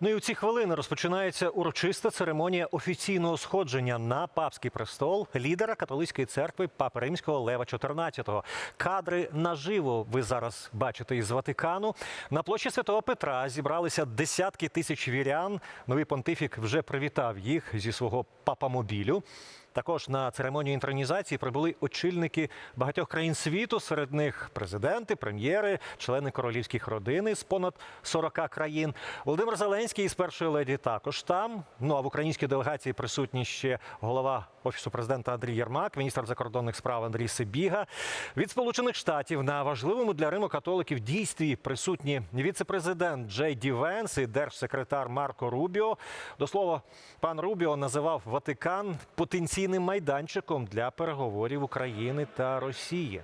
Ну і у ці хвилини розпочинається урочиста церемонія офіційного сходження на папський престол лідера католицької церкви Папи Римського Лева XIV. Кадри наживо ви зараз бачите із Ватикану. На площі Святого Петра зібралися десятки тисяч вірян. Новий понтифік вже привітав їх зі свого папамобілю. Також на церемонію інтронізації прибули очільники багатьох країн світу. Серед них президенти, прем'єри, члени королівських родини з понад 40 країн. Володимир Зеленський із першої леді також там. Ну а в українській делегації присутні ще голова офісу президента Андрій Єрмак, міністр закордонних справ Андрій Сибіга. Від Сполучених Штатів на важливому для Риму католиків дійстві присутні віце-президент Джей Ді Венс і держсекретар Марко Рубіо. До слова, пан Рубіо називав Ватикан потенційним майданчиком для переговорів України та Росії.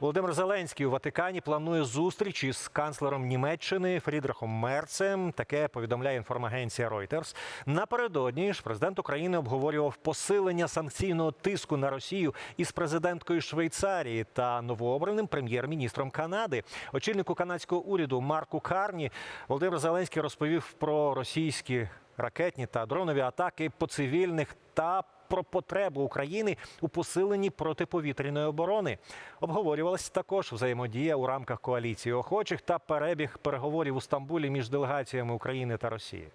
Володимир Зеленський у Ватикані планує зустріч із канцлером Німеччини Фрідрихом Мерцем. Таке повідомляє інформагенція Reuters. Напередодні ж президент України обговорював посилення санкційного тиску на Росію із президенткою Швейцарії та новообраним прем'єр-міністром Канади. Очільнику канадського уряду Марку Карні Володимир Зеленський розповів про російські ракетні та дронові атаки по цивільних та про потребу України у посиленні протиповітряної оборони. Обговорювалася також взаємодія у рамках коаліції охочих та перебіг переговорів у Стамбулі між делегаціями України та Росії.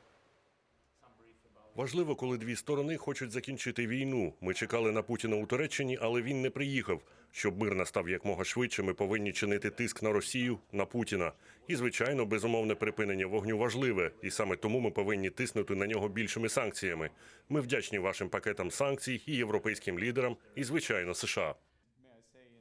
Важливо, коли дві сторони хочуть закінчити війну. Ми чекали на Путіна у Туреччині, але він не приїхав. Щоб мир настав якмога швидше, ми повинні чинити тиск на Росію, на Путіна. І, звичайно, безумовне припинення вогню важливе, і саме тому ми повинні тиснути на нього більшими санкціями. Ми вдячні вашим пакетам санкцій і європейським лідерам, і звичайно США.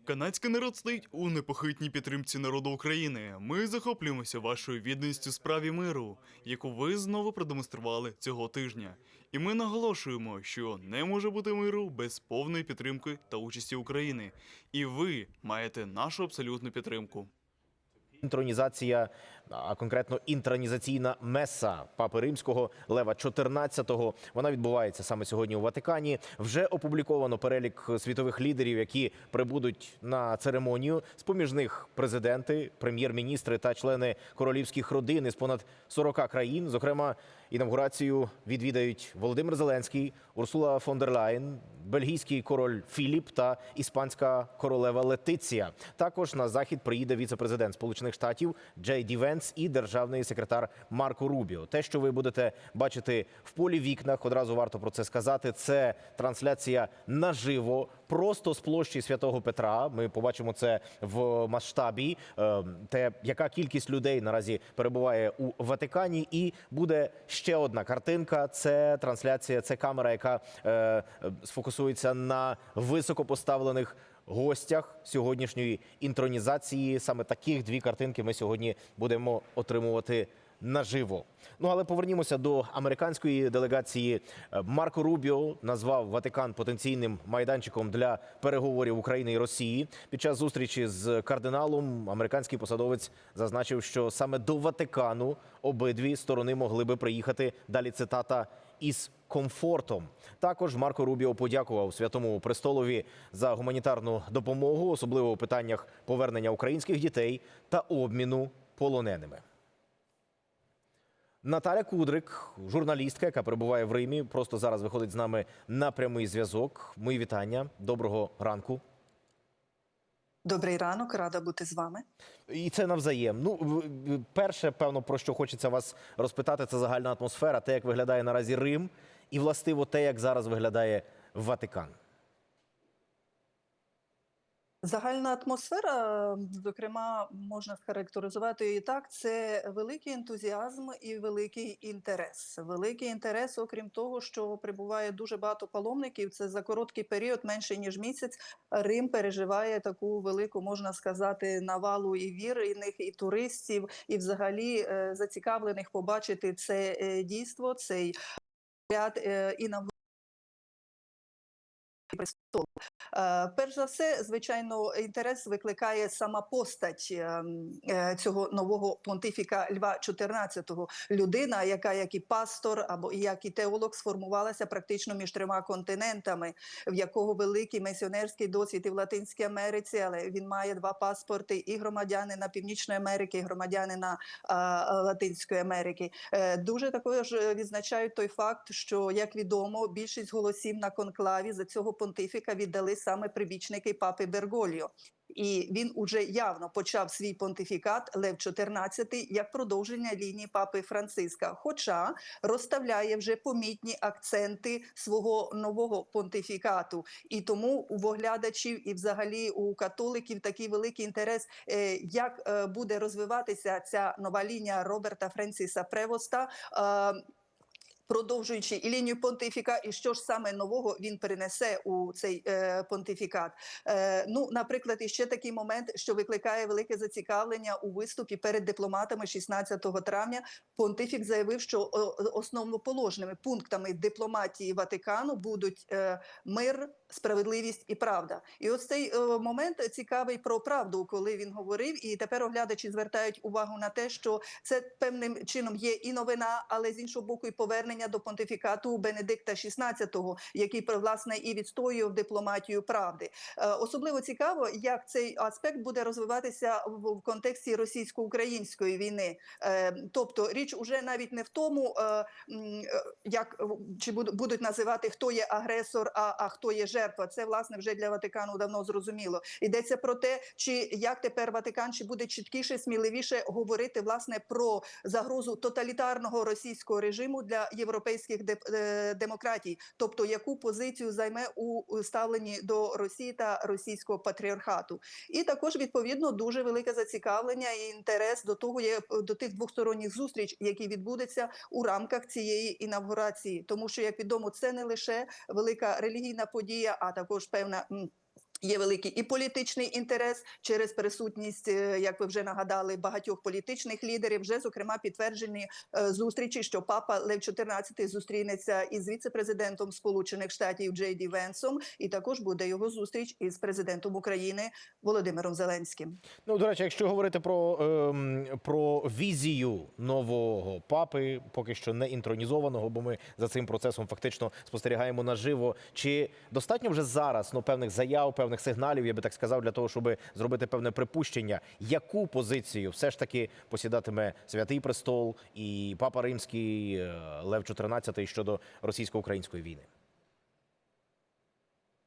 Канадський народ стоїть у непохитній підтримці народу України. Ми захоплюємося вашою відданістю справі миру, яку ви знову продемонстрували цього тижня. І ми наголошуємо, що не може бути миру без повної підтримки та участі України. І ви маєте нашу абсолютну підтримку. Інтронізація, а конкретно інтронізаційна меса Папи Римського Лева XIV, Вона відбувається саме сьогодні у Ватикані. Вже опубліковано перелік світових лідерів, які прибудуть на церемонію. З поміж них президенти, прем'єр-міністри та члени королівських родин із понад 40 країн. Зокрема, інавгурацію відвідають Володимир Зеленський, Урсула фон дер Лайн, бельгійський король Філіп та іспанська королева Летиція. Також на захід приїде віце-президент Сполучених Штатів Джей Ді Венс і державний секретар Марко Рубіо. Те, що ви будете бачити в полі вікнах, одразу варто про це сказати. Це трансляція наживо, просто з площі Святого Петра. Ми побачимо це в масштабі. е, Те, яка кількість людей наразі перебуває у Ватикані, і буде ще одна картинка. Це трансляція, це камера, яка е, е, сфокусується на високопоставлених гостях сьогоднішньої інтронізації. Саме таких дві картинки ми сьогодні будемо отримувати. Наживо. Ну але повернімося до американської делегації. Е, Марко Рубіо назвав Ватикан потенційним майданчиком для переговорів України і Росії. Під час зустрічі з кардиналом американський посадовець зазначив, що саме до Ватикану обидві сторони могли би приїхати. Далі цитата із комфортом. Також Марко Рубіо подякував святому престолові за гуманітарну допомогу, особливо у питаннях повернення українських дітей та обміну полоненими. Наталя Кудрик, журналістка, яка перебуває в Римі, просто зараз виходить з нами на прямий зв'язок. Мої вітання. Доброго ранку. Добрий ранок, рада бути з вами. І це навзаєм. Ну, перше, певно, про що хочеться вас розпитати, це загальна атмосфера, те, як виглядає наразі Рим, і властиво те, як зараз виглядає Ватикан. Загальна атмосфера, зокрема, можна схарактеризувати її так: це великий ентузіазм і великий інтерес. Великий інтерес, окрім того, що прибуває дуже багато паломників. Це за короткий період, менше ніж місяць. Рим переживає таку велику, можна сказати, навалу і вірних, і туристів, і взагалі е, зацікавлених побачити це е, дійство, цей ряд е, інавгурацій престол. Е, Перш за все, звичайно, інтерес викликає сама постать ем, е, цього нового понтифіка Льва XIV. Людина, яка як і пастор або як і теолог сформувалася практично між трьома континентами, в якого великий місіонерський досвід і в Латинській Америці, але він має два паспорти: і громадянина Північної Америки, і громадянина Латинської Америки. Е, Дуже також е, відзначають той факт, що як відомо, більшість голосів на конклаві за цього понтифіка віддали саме прибічники папи Берголіо. І він уже явно почав свій понтифікат Лев XIV як продовження лінії папи Франциска, хоча розставляє вже помітні акценти свого нового понтифікату. І тому у оглядачів і взагалі у католиків такий великий інтерес, е, як е, буде розвиватися ця нова лінія Роберта Френсіса Превоста. Продовжуючи і лінію понтифіка, і що ж саме нового він принесе у цей е, понтифікат? Е, ну, наприклад, іще такий момент, що викликає велике зацікавлення у виступі перед дипломатами 16 травня. Понтифік заявив, що о, основоположними пунктами дипломатії Ватикану будуть е, мир, справедливість і правда. І ось цей момент цікавий про правду, коли він говорив. І тепер оглядачі звертають увагу на те, що це певним чином є і новина, але з іншого боку, і повернення до понтифікату Бенедикта XVI, який власне і відстоював дипломатію правди. Е, Особливо цікаво, як цей аспект буде розвиватися в контексті російсько-української війни. Е, Тобто річ уже навіть не в тому, е, як чи буду- будуть називати хто є агресор, а, а хто є жертва. Це власне вже для Ватикану давно зрозуміло. Йдеться про те, чи як тепер Ватикан чи буде чіткіше, сміливіше говорити власне про загрозу тоталітарного російського режиму для європейських деп- е, демократій, тобто яку позицію займе у ставленні до Росії та російського патріархату, і також відповідно дуже велике зацікавлення і інтерес до того є до тих двосторонніх зустріч, які відбудуться у рамках цієї інавгурації, тому що як відомо, це не лише велика релігійна подія, а також певна. Є великий і політичний інтерес через присутність, е, як ви вже нагадали, багатьох політичних лідерів. Вже зокрема підтверджені е, зустрічі, що папа Лев XIV зустрінеться із віце-президентом Сполучених Штатів Джей Ді Венсом, і також буде його зустріч із президентом України Володимиром Зеленським. Ну, до речі, якщо говорити про, ем, про візію нового папи, поки що не інтронізованого, бо ми за цим процесом фактично спостерігаємо наживо. Чи достатньо вже зараз ну, певних заяв, певних сигналів, я би так сказав, для того, щоб зробити певне припущення, яку позицію все ж таки посідатиме Святий Престол і Папа Римський е, Лев XIV щодо російсько-української війни?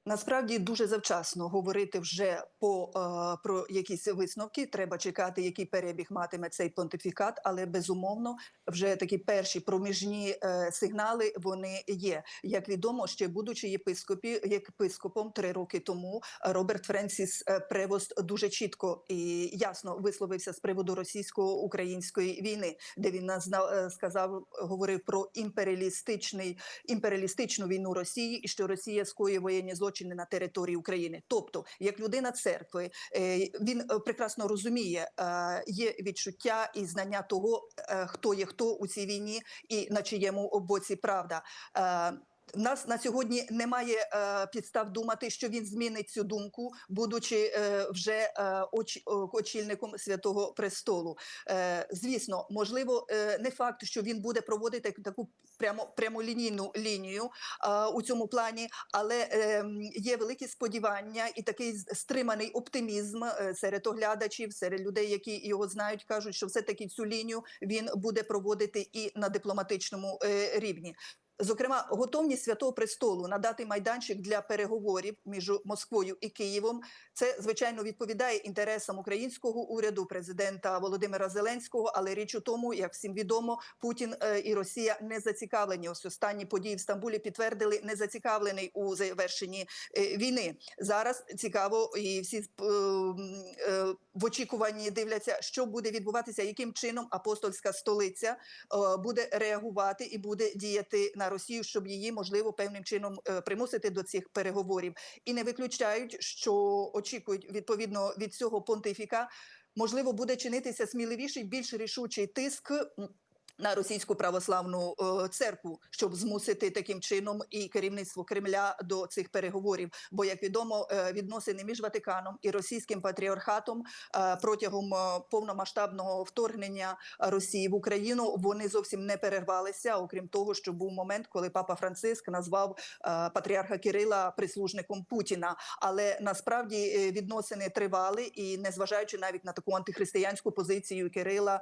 Насправді дуже завчасно говорити вже по е, про якісь висновки. Треба чекати, який перебіг матиме цей понтифікат, але безумовно вже такі перші проміжні е, сигнали вони є. Як відомо, ще будучи єпископі єпископом три роки тому, Роберт Френсіс е, Превост дуже чітко і ясно висловився з приводу російсько-української війни, де він назна- е, сказав, говорив про імперіалістичний імперіалістичну війну Росії, і що Росія скоює воєнні злочини на території України. Тобто, як людина церкви, е, він е, прекрасно розуміє, е, є відчуття і знання того, хто є хто у цій війні, і на чиєму боці правда. Нас на сьогодні немає е, підстав думати, що він змінить цю думку, будучи е, вже е, оч, очільником святого престолу. Е, звісно, можливо, е, не факт, що він буде проводити таку прямо прямолінійну лінію е, у цьому плані, але е, є великі сподівання і такий стриманий оптимізм е, серед оглядачів, серед людей, які його знають, кажуть, що все таки цю лінію він буде проводити і на дипломатичному е, рівні. Зокрема, готовність святого престолу надати майданчик для переговорів між Москвою і Києвом. Це звичайно відповідає інтересам українського уряду, президента Володимира Зеленського. Але річ у тому, як всім відомо, Путін е, і Росія не зацікавлені. Ось останні події в Стамбулі підтвердили не зацікавлений у завершенні е, війни. Зараз цікаво, і всі е, в очікуванні дивляться, що буде відбуватися, яким чином апостольська столиця буде реагувати і буде діяти на Росію, щоб її можливо певним чином е, примусити до цих переговорів, і не виключають, що очікують відповідно від цього понтифіка. Можливо, буде чинитися сміливіший, більш рішучий тиск на російську православну е, церкву, щоб змусити таким чином і керівництво Кремля до цих переговорів. Бо, як відомо, е, відносини між Ватиканом і російським патріархатом е, протягом повномасштабного вторгнення Росії в Україну вони зовсім не перервалися. Окрім того, що був момент, коли папа Франциск назвав патріарха Кирила прислужником Путіна. Але насправді відносини тривали, і незважаючи навіть на таку антихристиянську позицію Кирила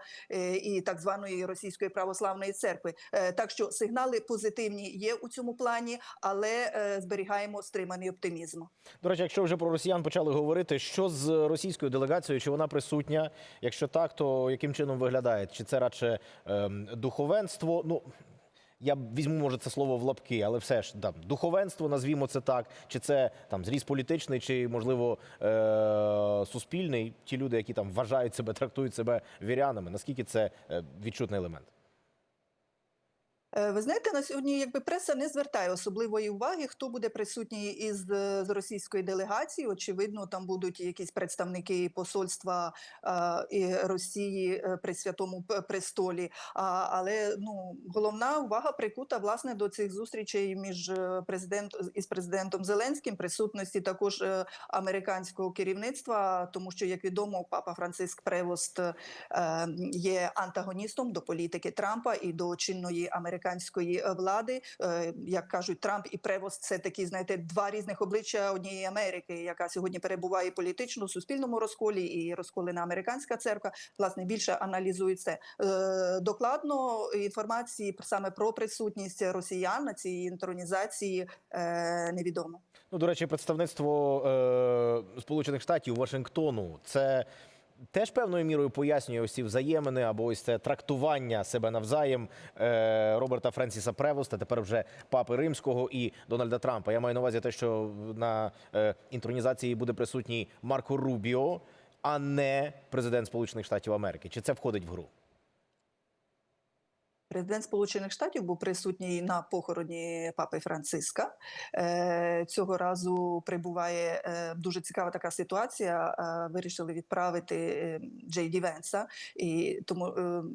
і так званої російської православної церкви. Е, Так що сигнали позитивні є у цьому плані, але е, зберігаємо стриманий оптимізм. До речі, якщо вже про росіян почали говорити, що з російською делегацією, чи вона присутня? Якщо так, то яким чином виглядає? Чи це радше ем, духовенство? Ну я візьму, може, це слово в лапки, але все ж там духовенство, назвімо це так. Чи це там зріз політичний, чи можливо е- суспільний? Ті люди, які там вважають себе, трактують себе вірянами. Наскільки це е, відчутний елемент? Е, Ви знаєте, на сьогодні якби преса не звертає особливої уваги, хто буде присутній із е, з російської делегації. Очевидно, там будуть якісь представники посольства е, і Росії при святому престолі. А, але ну головна увага прикута власне до цих зустрічей між е, президент із президентом Зеленським, присутності також американського керівництва, тому що як відомо, папа Франциск Превост є антагоністом до політики Трампа і до чинної американської е, влади. Е, Як кажуть, Трамп і Превост це такі, знаєте, два різних обличчя однієї Америки, яка сьогодні перебуває політично в суспільному розколі і розколена американська церква. Власне більше аналізують це Е, докладно інформації саме про присутність росіян на цій інтронізації невідомо. Ну, до речі, представництво е, Сполучених Штатів Вашингтону це теж певною мірою пояснює ось ці взаємини або ось це трактування себе навзаєм е, Роберта Френсіса Превоста, тепер вже папи Римського і Дональда Трампа. Я маю на увазі те, що на е, інтронізації буде присутній Марко Рубіо, а не президент Сполучених Штатів Америки. Чи це входить в гру? Президент Сполучених Штатів був присутній на похороні папи Франциска. Е, Цього разу прибуває е, дуже цікава така ситуація. Е, Вирішили відправити е, Джей Ді Венса, і тому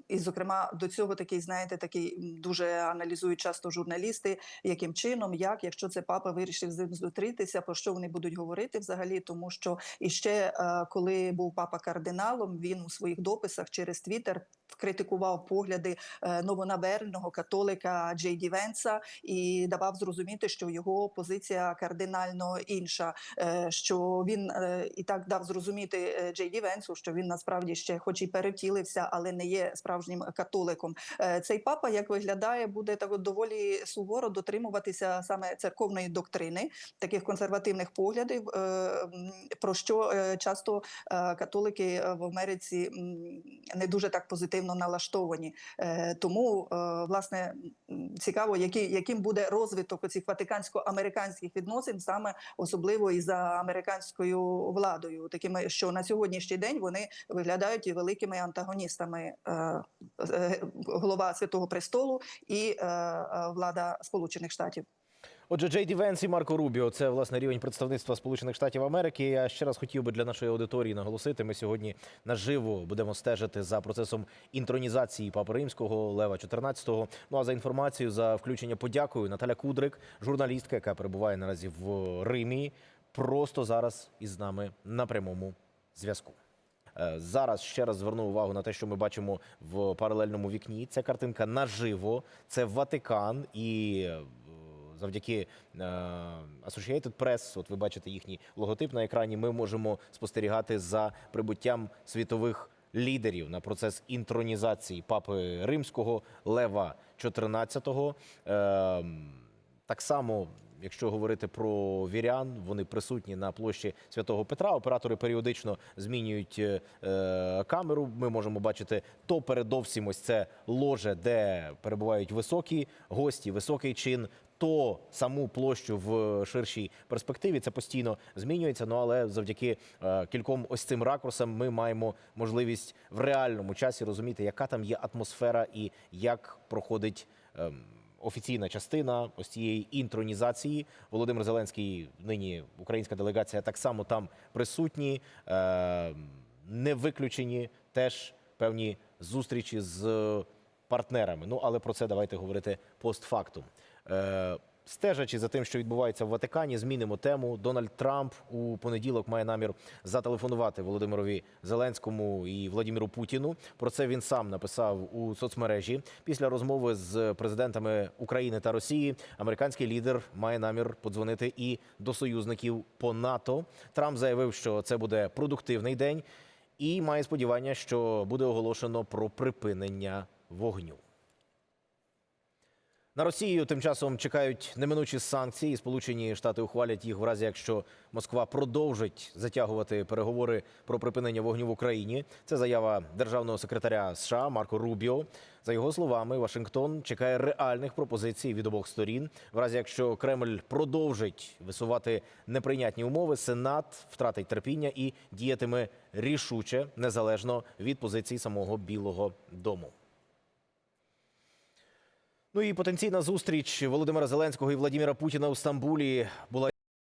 і зокрема до цього такий, знаєте, такий дуже аналізують часто журналісти, яким чином, як, якщо це папа вирішив з ним зустрітися, про що вони будуть говорити взагалі, тому що іще коли був папа кардиналом, він у своїх дописах через Твіттер критикував погляди е, новонаберного католика Джей Ді Венса і давав зрозуміти, що його позиція кардинально інша. е, Що він е, і так дав зрозуміти Джей Ді Венсу, що він насправді ще, хоч і перевтілився, але не є справжнім католиком. Цей папа, як виглядає, буде так доволі суворо дотримуватися саме церковної доктрини, таких консервативних поглядів, про що часто католики в Америці не дуже так позитивно налаштовані. Е, Тому е, власне цікаво, яким буде розвиток цих ватикансько-американських відносин, саме особливо і за американською владою, такими, що на сьогоднішній день вони виглядають і великими антагоністами е, голова Святого Престолу і влада Сполучених Штатів. Отже, Джей Ді Венс і Марко Рубіо це власне рівень представництва Сполучених Штатів Америки. Я ще раз хотів би для нашої аудиторії наголосити. Ми сьогодні наживо будемо стежити за процесом інтронізації Папи Римського Лева 14-го. Ну а за інформацію за включення подякую Наталя Кудрик, журналістка, яка перебуває наразі в Римі, просто зараз із нами на прямому зв'язку. Е, Зараз ще раз зверну увагу на те, що ми бачимо в паралельному вікні. Це картинка наживо, це Ватикан і. Завдяки е, Associated Press, от ви бачите їхній логотип на екрані. Ми можемо спостерігати за прибуттям світових лідерів на процес інтронізації папи римського Лева XIV. Е, так само, якщо говорити про вірян, вони присутні на площі Святого Петра. Оператори періодично змінюють е, камеру. Ми можемо бачити то передовсім ось це ложе, де перебувають високі гості, високий чин. То саму площу в ширшій перспективі це постійно змінюється. Ну але завдяки е, кільком ось цим ракурсам ми маємо можливість в реальному часі розуміти, яка там є атмосфера і як проходить. ем, офіційна частина ось цієї інтронізації. Володимир Зеленський, нині українська делегація, так само там присутні, е, не виключені теж певні зустрічі з партнерами. Ну але про це давайте говорити постфактум. Е, Стежачи за тим, що відбувається в Ватикані, змінимо тему. Дональд Трамп у понеділок має намір зателефонувати Володимирові Зеленському і Владимиру Путіну. Про це він сам написав у соцмережі. Після розмови з президентами України та Росії американський лідер має намір подзвонити і до союзників по НАТО. Трамп заявив, що це буде продуктивний день, і має сподівання, що буде оголошено про припинення вогню. На Росію тим часом чекають неминучі санкції. Сполучені Штати ухвалять їх в разі, якщо Москва продовжить затягувати переговори про припинення вогню в Україні. Це заява державного секретаря США Марко Рубіо. За його словами, Вашингтон чекає реальних пропозицій від обох сторін. В разі, якщо Кремль продовжить висувати неприйнятні умови, Сенат втратить терпіння і діятиме рішуче незалежно від позицій самого Білого Дому. Ну і потенційна зустріч Володимира Зеленського і Владимира Путіна у Стамбулі була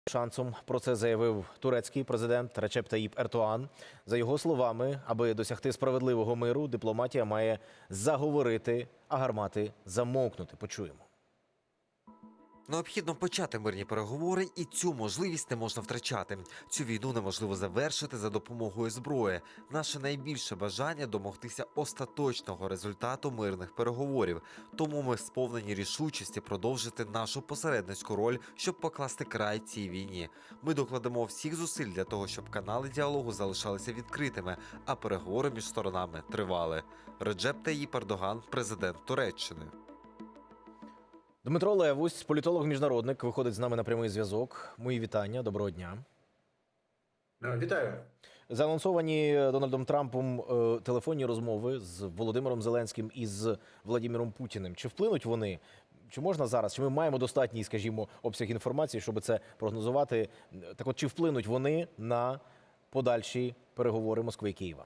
шансом. Про це заявив турецький президент Речеп Таїп Ертуан. За його словами, аби досягти справедливого миру, дипломатія має заговорити, а гармати замовкнути. Почуємо. Необхідно почати мирні переговори, і цю можливість не можна втрачати. Цю війну неможливо завершити за допомогою зброї. Наше найбільше бажання домогтися остаточного результату мирних переговорів. Тому ми сповнені рішучості продовжити нашу посередницьку роль, щоб покласти край цій війні. Ми докладемо всіх зусиль для того, щоб канали діалогу залишалися відкритими, а переговори між сторонами тривали. Реджеп Таїп Ердоган, президент Туреччини. Дмитро Левусь, політолог-міжнародник, виходить з нами на прямий зв'язок. Мої вітання. Доброго дня. Е, Вітаю. Заанонсовані Дональдом Трампом е, телефонні розмови з Володимиром Зеленським і з Владимиром Путіним. Чи вплинуть вони? Чи можна зараз? Чи ми маємо достатній, скажімо, обсяг інформації, щоб це прогнозувати? Так, от чи вплинуть вони на подальші переговори Москви і Києва?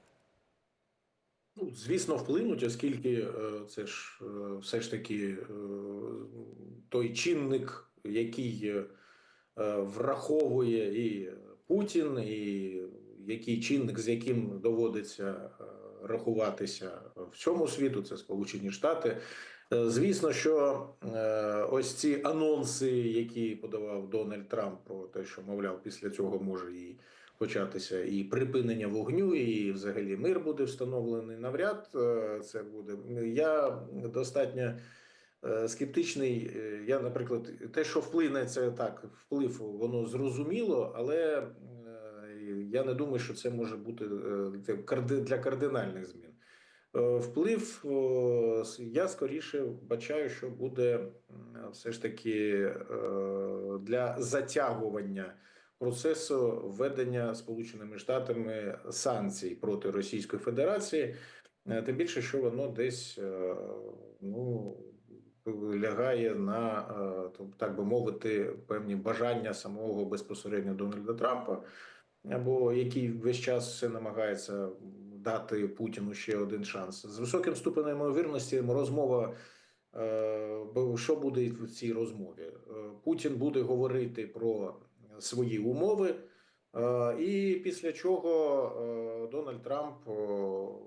Ну, звісно, вплинуть, оскільки е, це ж все ж таки той чинник, який е, враховує і Путін, і який чинник, з яким доводиться е, рахуватися всьому світу, це Сполучені Штати. Е, Звісно, що е, ось ці анонси, які подавав Дональд Трамп про те, що мовляв, після цього може і початися і припинення вогню, і взагалі мир буде встановлений. Навряд е, це буде. Я достатньо е, скептичний. Е, Я, наприклад, те, що вплине, це так, вплив, воно зрозуміло, але е, я не думаю, що це може бути е, для кардинальних змін. Е, Вплив я скоріше бачаю, що буде все ж таки е, для затягування процесу введення Сполученими Штатами санкцій проти Російської Федерації, Е, тим більше, що воно десь е, ну лягає на е, так би мовити певні бажання самого безпосередньо Дональда Трампа, або який весь час намагається дати Путіну ще один шанс з високим ступенем ймовірності. Розмова е, що буде в цій розмові? Е, Путін буде говорити про свої умови. Е, І після чого е, Дональд Трамп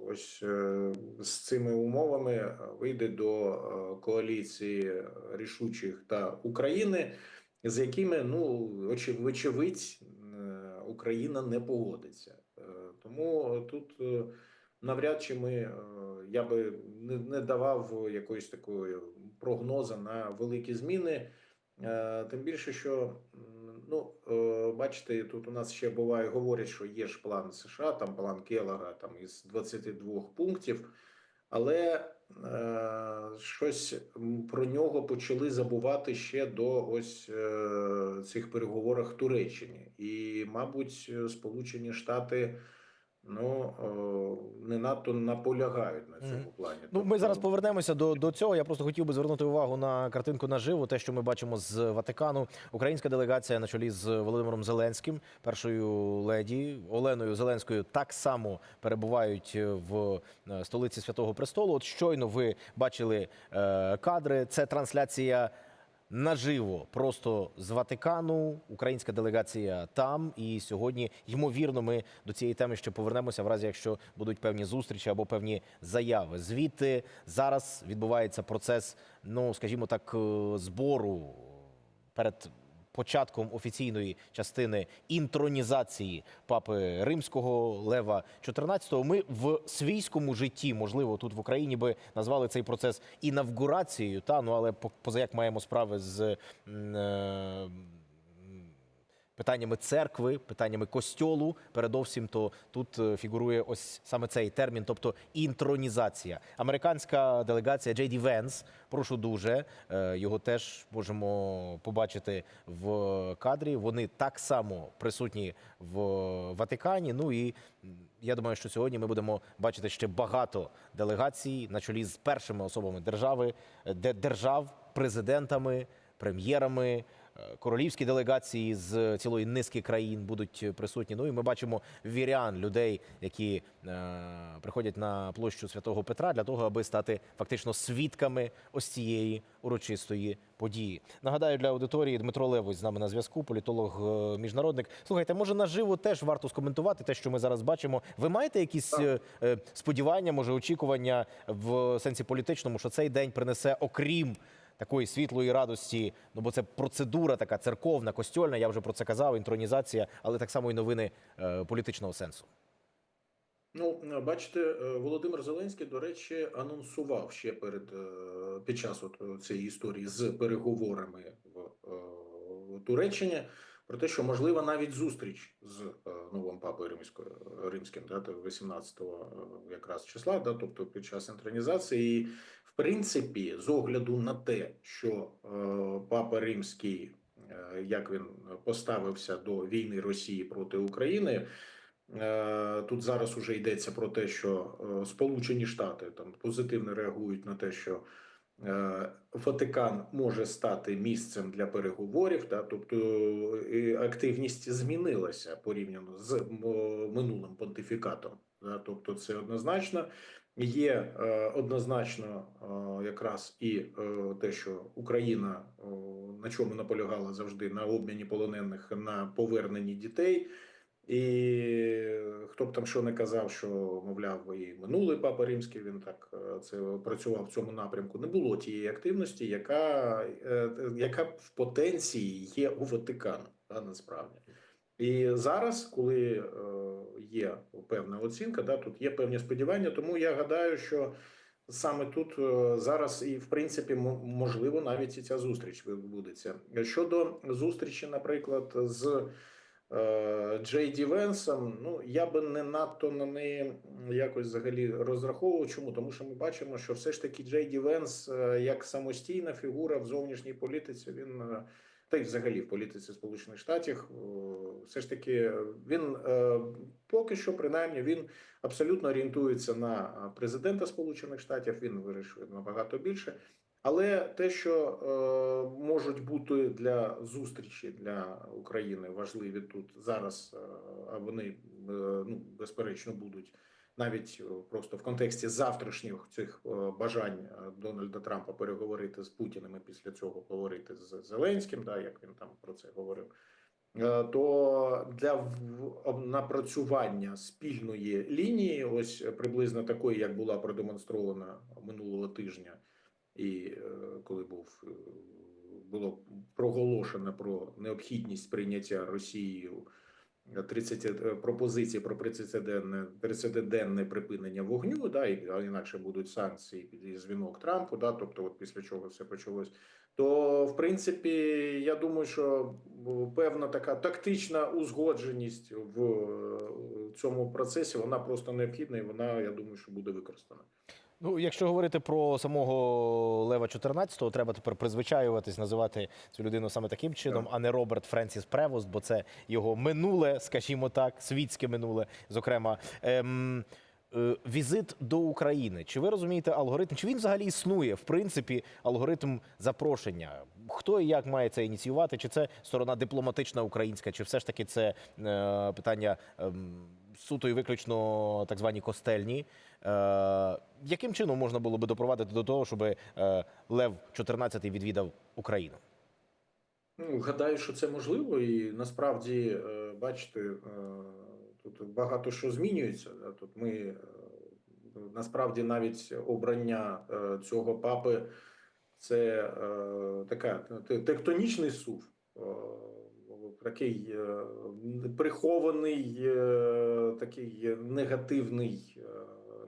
ось е, з цими умовами вийде до коаліції рішучих та України, з якими ну очевидь, Україна не погодиться. Тому тут навряд чи ми я би не, давав якоїсь такої прогнозу на великі зміни. Тим більше, що ну е, бачите, тут у нас ще буває, говорять, що є ж план США, там план Келлога, там із 22 пунктів, але е, щось про нього почали забувати ще до ось е, цих переговорах в Туреччині, і, мабуть, Сполучені Штати. Ну е, не надто наполягають на цьому плані. Ну, ми Тобто- зараз повернемося до, до цього. Я просто хотів би звернути увагу на картинку наживо, те, що ми бачимо з Ватикану. Українська делегація на чолі з Володимиром Зеленським, першою леді Оленою Зеленською, так само перебувають в е, столиці Святого Престолу. От щойно ви бачили е, кадри. Це трансляція наживо, просто з Ватикану. Українська делегація там. І сьогодні, ймовірно, ми до цієї теми ще повернемося, в разі якщо будуть певні зустрічі або певні заяви. Звідти зараз відбувається процес, ну скажімо так, е, збору перед початком офіційної частини інтронізації папи римського Лева XIV, ми в свійському житті, можливо, тут в Україні би назвали цей процес інавгурацією, та ну але по- поза як маємо справи з. е, Питаннями церкви, питаннями костьолу, передовсім, то тут е, фігурує ось саме цей термін, тобто інтронізація. Американська делегація Джей Ді Венс, прошу дуже, е, його теж можемо побачити в кадрі. Вони так само присутні в Ватикані. Ну і я думаю, що сьогодні ми будемо бачити ще багато делегацій на чолі з першими особами держави, е, де держав, президентами, прем'єрами. Королівські делегації з цілої низки країн будуть присутні. Ну і ми бачимо вірян, людей, які е, приходять на площу Святого Петра для того, аби стати фактично свідками ось цієї урочистої події. Нагадаю для аудиторії Дмитро Левось з нами на зв'язку, політолог е, міжнародник. Слухайте, може наживо теж варто скоментувати те, що ми зараз бачимо. Ви маєте якісь е, сподівання, може очікування в сенсі політичному, що цей день принесе, окрім такої світлої радості, ну бо це процедура така церковна, костьольна, я вже про це казав, інтронізація, але так само і новини е, політичного сенсу. Ну, бачите, е, Володимир Зеленський, до речі, анонсував ще перед е, під час от е, цієї історії з переговорами в, е, Туреччині про те, що можлива навіть зустріч з е, новим папою римською римським, да, 18-го якраз числа, да, тобто під час інтронізації. Принципі, з огляду на те, що е, папа римський, е, як він поставився до війни Росії проти України. Е, Тут зараз уже йдеться про те, що Сполучені Штати там позитивно реагують на те, що Ватикан може стати місцем для переговорів, та тобто активність змінилася порівняно з минулим понтифікатом. Тобто, це однозначно є е, однозначно е, якраз і е, те, що Україна на чому наполягала завжди на обміні полонених на поверненні дітей. І хто б там що не казав, що мовляв, і минулий папа римський він так це працював в цьому напрямку. Не було тієї активності, яка, яка в потенції є у Ватикану, да, насправді. І зараз, коли е, є певна оцінка, да, тут є певні сподівання, тому я гадаю, що саме тут е, зараз і в принципі можливо навіть і ця зустріч відбудеться. Щодо зустрічі, наприклад, з е, Джей Ді Венсом, ну я би не надто на неї якось взагалі розраховував. Чому? Тому що ми бачимо, що все ж таки Джей Ді Венс як самостійна фігура в зовнішній політиці, він та й взагалі в політиці Сполучених Штатів, е, все ж таки він е, поки що, принаймні, він абсолютно орієнтується на президента Сполучених Штатів. Він вирішує набагато більше. Але те, що е, можуть бути для зустрічі для України важливі тут зараз, е, а вони е, ну безперечно будуть навіть е, просто в контексті завтрашніх цих е, бажань е, Дональда Трампа переговорити з Путіним і після цього поговорити з Зеленським, да, як він там про це говорив. То для напрацювання спільної лінії, ось приблизно такої, як була продемонстрована минулого тижня, і коли був було проголошено про необхідність прийняття Росією 30 е, пропозиції про 30-денне 30-денне припинення вогню, да, і інакше будуть санкції під дзвінок Трампу, да, тобто, от після чого все почалось. То в принципі, я думаю, що певна така тактична узгодженість в е, цьому процесі вона просто необхідна, і вона, я думаю, що буде використана. Ну, якщо говорити про самого Лева 14-го, треба тепер призвичаюватись, називати цю людину саме таким чином, а не Роберт Френсіс Превост, бо це його минуле, скажімо так, світське минуле. Зокрема, ем, е, візит до України. Чи ви розумієте алгоритм? Чи він взагалі існує? В принципі, алгоритм запрошення. Хто і як має це ініціювати? Чи це сторона дипломатична українська, чи все ж таки це е, питання ем, суто і виключно так звані костельні? Е, яким чином можна було би допровадити до того, щоб е, Лев 14 відвідав Україну? Ну, гадаю, що це можливо, і насправді, е, бачите, тут багато що змінюється. Тут ми насправді навіть обрання цього папи це така тектонічний сув. Такий прихований, такий негативний,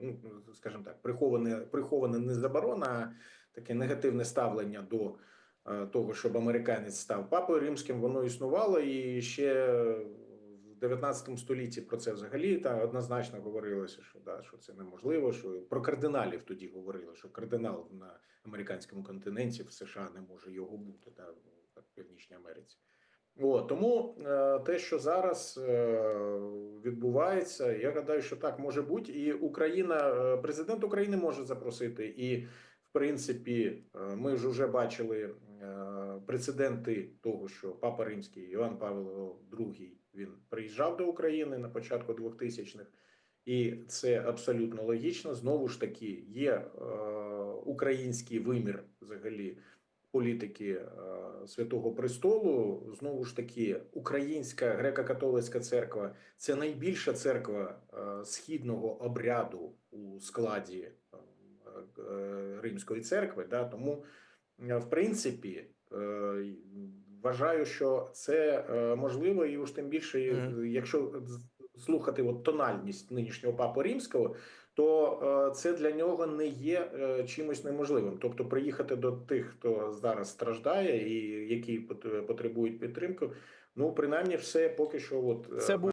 ну скажімо так, приховане, приховане не заборона, а таке негативне ставлення до е, того, щоб американець став папою римським, воно існувало і ще в 19 столітті про це взагалі та однозначно говорилося, що да, що це неможливо. Що про кардиналів тоді говорили, що кардинал на американському континенті в США не може його бути, да, в Північній Америці. О, тому е, те, що зараз е, відбувається, я гадаю, що так може бути, і Україна, е, президент України може запросити. І в принципі, е, ми ж вже бачили е, прецеденти того, що Папа Римський Іван Павло II, він приїжджав до України на початку 2000-х, і це абсолютно логічно. Знову ж таки, є е, український вимір взагалі політики е, Святого Престолу. Знову ж таки, Українська греко-католицька церква це найбільша церква е, східного обряду у складі е, Римської церкви. Да? Тому, в принципі, вважаю, що це можливо, і уж тим більше, якщо слухати от тональність нинішнього папи римського, то е, це для нього не є е, чимось неможливим. Тобто, приїхати до тих, хто зараз страждає і які пот- потребують підтримки. Ну, принаймні, все поки що, от е, Це був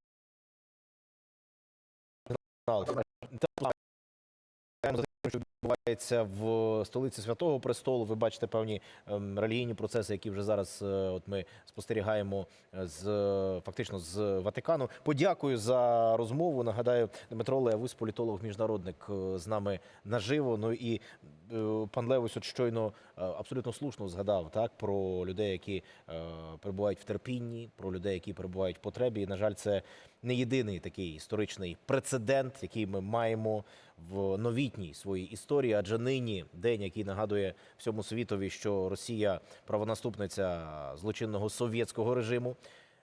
що відбувається в столиці Святого Престолу. Ви бачите певні ем, релігійні процеси, які вже зараз е, от ми спостерігаємо е, з фактично з Ватикану. Подякую за розмову. Нагадаю, Дмитро Левус, політолог, міжнародник е, з нами наживо. Ну і пан Левус от щойно абсолютно слушно згадав так про людей, які перебувають в терпінні, про людей, які перебувають в потребі. І, на жаль, це не єдиний такий історичний прецедент, який ми маємо в новітній своїй історії, адже нині день, який нагадує всьому світові, що Росія правонаступниця злочинного совєтського режиму.